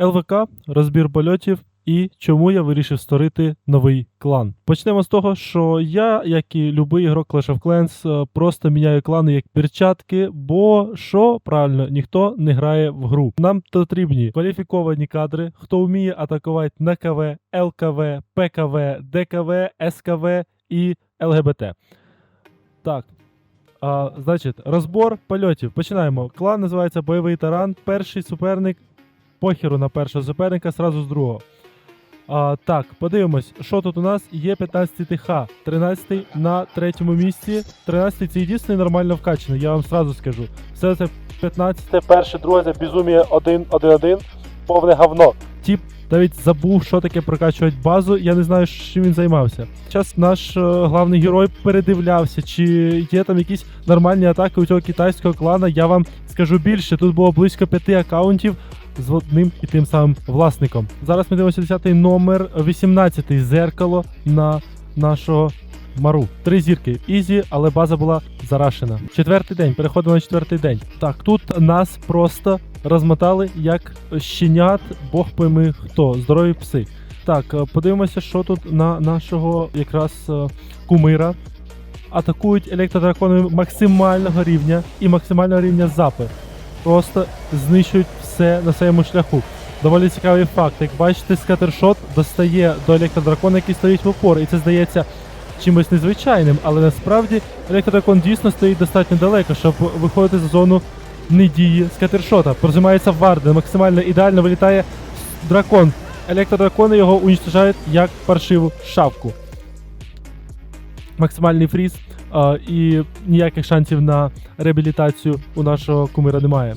ЛВК, розбір польотів і чому я вирішив створити новий клан. Почнемо з того, що я, як і любий ігрок Clash of Clans, е, просто міняю клани як перчатки, бо що правильно, ніхто не грає в гру. Нам потрібні кваліфіковані кадри, хто вміє атакувати на КВ, ЛКВ, ПКВ, ДКВ, СКВ і ЛГБТ. Так. А, значить, розбор польотів. Починаємо. Клан називається Бойовий таран. Перший суперник. Похеру на першого суперника, сразу з другого. А, так, подивимось, що тут у нас є 15 ТХ. 13 на третьому місці. 13 це єдиний нормально вкачаний, я вам сразу скажу. Все це 15, перше, друге це безумія 1, 1, 1, повне говно. Тіп навіть забув, що таке прокачувати базу, я не знаю, чим він займався. Зараз наш е, главний герой передивлявся, чи є там якісь нормальні атаки у цього китайського клана. Я вам скажу більше, тут було близько п'яти акаунтів з одним і тим самим власником. Зараз ми дивимося 10 номер, 18 зеркало на нашого Мару. Три зірки. Ізі, але база була зарашена. Четвертий день. Переходимо на четвертий день. Так, тут нас просто розмотали як щенят, Бог пойми хто. Здорові пси. Так, е, подивимося, що тут на нашого якраз е, кумира. Атакують електродраконами максимального рівня і максимального рівня запи. Просто знищують все на своєму шляху. Доволі цікавий факт. Як бачите, скатершот достає до електродракона, який стоїть в опор, і це здається чимось незвичайним, але насправді електродракон дійсно стоїть достатньо далеко, щоб виходити з зону недії скатершота. Прозимається Варден, максимально ідеально вилітає дракон. Електродракони його уничтожають як паршиву шавку. Максимальний фріз і ніяких шансів на реабілітацію у нашого кумира немає.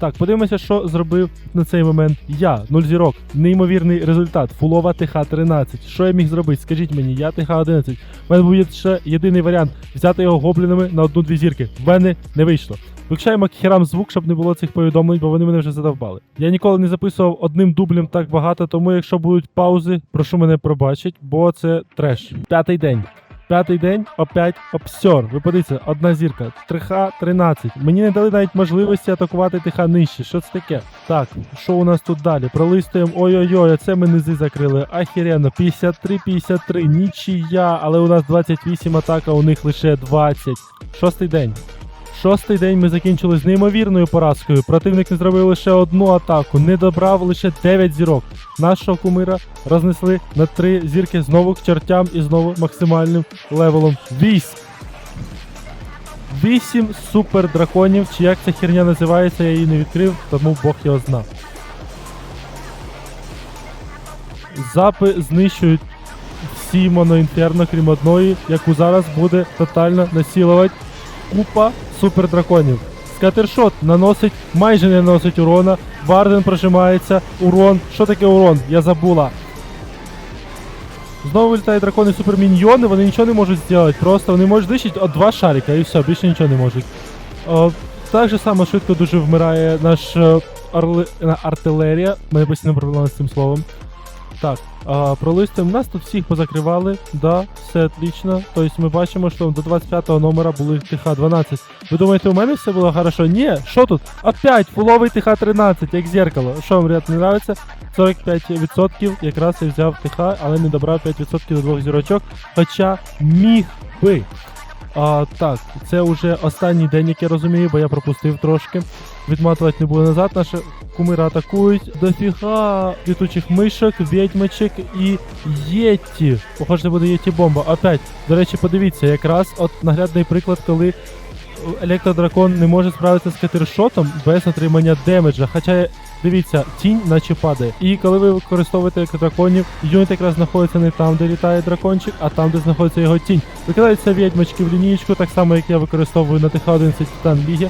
Так, подивимося, що зробив на цей момент я. 0 зірок. Неймовірний результат. Фулова ТХ-13. Що я міг зробити? Скажіть мені, я ТХ-11. У мене був ще єдиний варіант взяти його гоблінами на одну-дві зірки. В мене не вийшло. Виключаємо херам звук, щоб не було цих повідомлень, бо вони мене вже задовбали. Я ніколи не записував одним дублем так багато, тому якщо будуть паузи, прошу мене пробачить, бо це треш. П'ятий день. П'ятий день, опять обсьор. Ви подивіться, одна зірка. Триха 13. Мені не дали навіть можливості атакувати тиха нижче. Що це таке? Так, що у нас тут далі? Пролистуємо. Ой-ой-ой, це ми низи закрили. Ахірено. 53-53. Нічия, але у нас 28 атака, у них лише 20. Шостий день. Шостий день ми закінчили з неймовірною поразкою. Противник не зробив лише одну атаку, не добрав лише 9 зірок. Нашого кумира рознесли на 3 зірки знову к чертям і знову максимальним левелом військ. 8 супер драконів, чи як ця херня називається, я її не відкрив, тому Бог його знав. Запи знищують всі моноінферно, крім одної, яку зараз буде тотально насілувати купа супердраконів. Скатершот наносить, майже не наносить урона. Варден прожимається. Урон. Що таке урон? Я забула. Знову вилітають дракони суперміньйони, вони нічого не можуть зробити. Просто вони можуть знищити два шарика і все, більше нічого не можуть. О, так же само швидко дуже вмирає наш е, орли... артилерія. Мене постійно проблема з цим словом. Так, а, пролистуємо. Нас тут всіх позакривали. Да, все отлично. Тобто ми бачимо, що до 25-го номера були ТХ-12. Ви думаєте, у мене все було хорошо? Ні, що тут? Опять фуловий ТХ-13, як зеркало. Що вам ряд не нравиться? 45% якраз я взяв ТХ, але не добрав 5% до двох зірочок. Хоча міг би. А, так, це вже останній день, як я розумію, бо я пропустив трошки. Відматувати не буду назад. Наші кумири атакують. Дофіга літучих мишок, відьмачок і єті. Похоже, буде єті бомба. Опять, до речі, подивіться, якраз от наглядний приклад, коли електродракон не може справитися з катершотом без отримання демеджа. Хоча дивіться, тінь наче падає. І коли ви використовуєте електродраконів, юніт якраз знаходиться не там, де літає дракончик, а там, де знаходиться його тінь. Викидаються відьмачки в лінієчку, так само як я використовую на ТХ-11 Титан Лігі.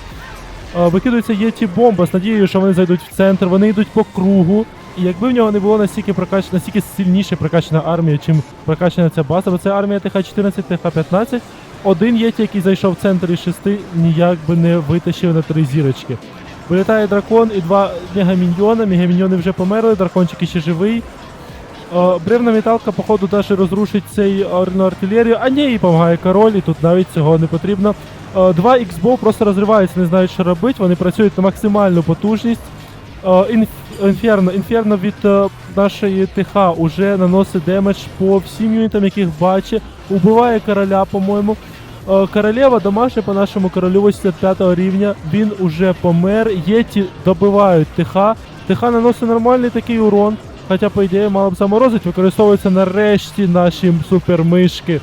Викидується єті бомба з надією, що вони зайдуть в центр, вони йдуть по кругу. І якби в нього не було настільки прокачана, настільки сильніше прокачана армія, чим прокачана ця база, бо це армія ТХ-14, ТХ-15, один єті, який зайшов в центр із шести, ніяк би не витащив на три зірочки. Вилітає дракон і два мегаміньйона. Мегаміньйони вже померли, дракончик ще живий. О, бревна металка, походу, даже розрушить цей орну артилерію, а ні, і допомагає король, і тут навіть цього не потрібно. Два X-Bow просто розриваються, не знають, що робити. Вони працюють на максимальну потужність. Е, інф- Інферно, інферно від е, нашої ТХ уже наносить демедж по всім юнітам, яких бачить. Убиває короля, по-моєму. Е, Королева домашня по нашому королю 85 рівня. Він уже помер. Єті добивають ТХ. ТХ наносить нормальний такий урон. Хоча, по ідеї, мало б заморозить, використовуються нарешті наші супермишки.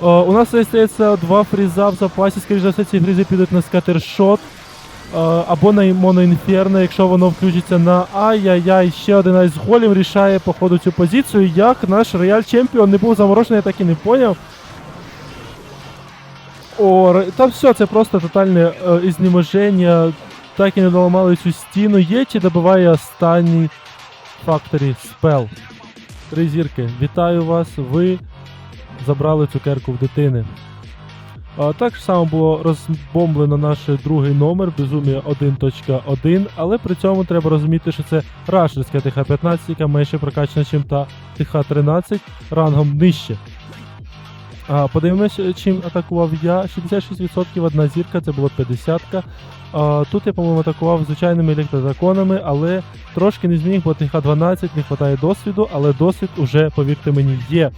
У нас залишається два фріза в запасі. Скоріше за все, ці фрізи підуть на скатершот. Е, або на моноінферно, якщо воно включиться на ай-яй-яй, ще один айс голім рішає по ходу цю позицію. Як наш рояль чемпіон не був заморожений, я так і не поняв. О, та все, це просто тотальне е, ізнеможення. Так і не доламали цю стіну. Єті добиває останній факторі спел. Три зірки. Вітаю вас. Ви забрали цукерку в дитини. Так само було розбомблено наш другий номер Безумія 1.1, але при цьому треба розуміти, що це рашерська ТХ-15, яка менше прокачана, ніж та ТХ-13 рангом нижче. А, подивимося, чим атакував я. 66% одна зірка, це було 50 а, Тут я, по-моєму, атакував звичайними електродраконами, але трошки не зміг, бо ТХ-12 не вистачає досвіду, але досвід уже, повірте мені, є.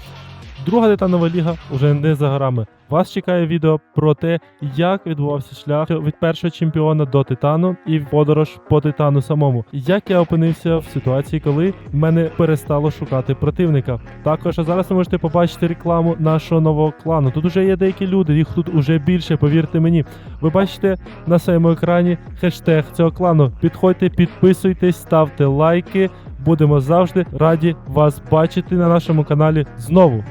Друга титанова ліга вже не за горами. Вас чекає відео про те, як відбувався шлях від першого чемпіона до титану і подорож по титану самому. Як я опинився в ситуації, коли мене перестало шукати противника. Також зараз ви можете побачити рекламу нашого нового клану. Тут уже є деякі люди, їх тут уже більше, повірте мені. Ви бачите на своєму екрані хештег цього клану. Підходьте, підписуйтесь, ставте лайки. Будемо завжди раді вас бачити на нашому каналі знову.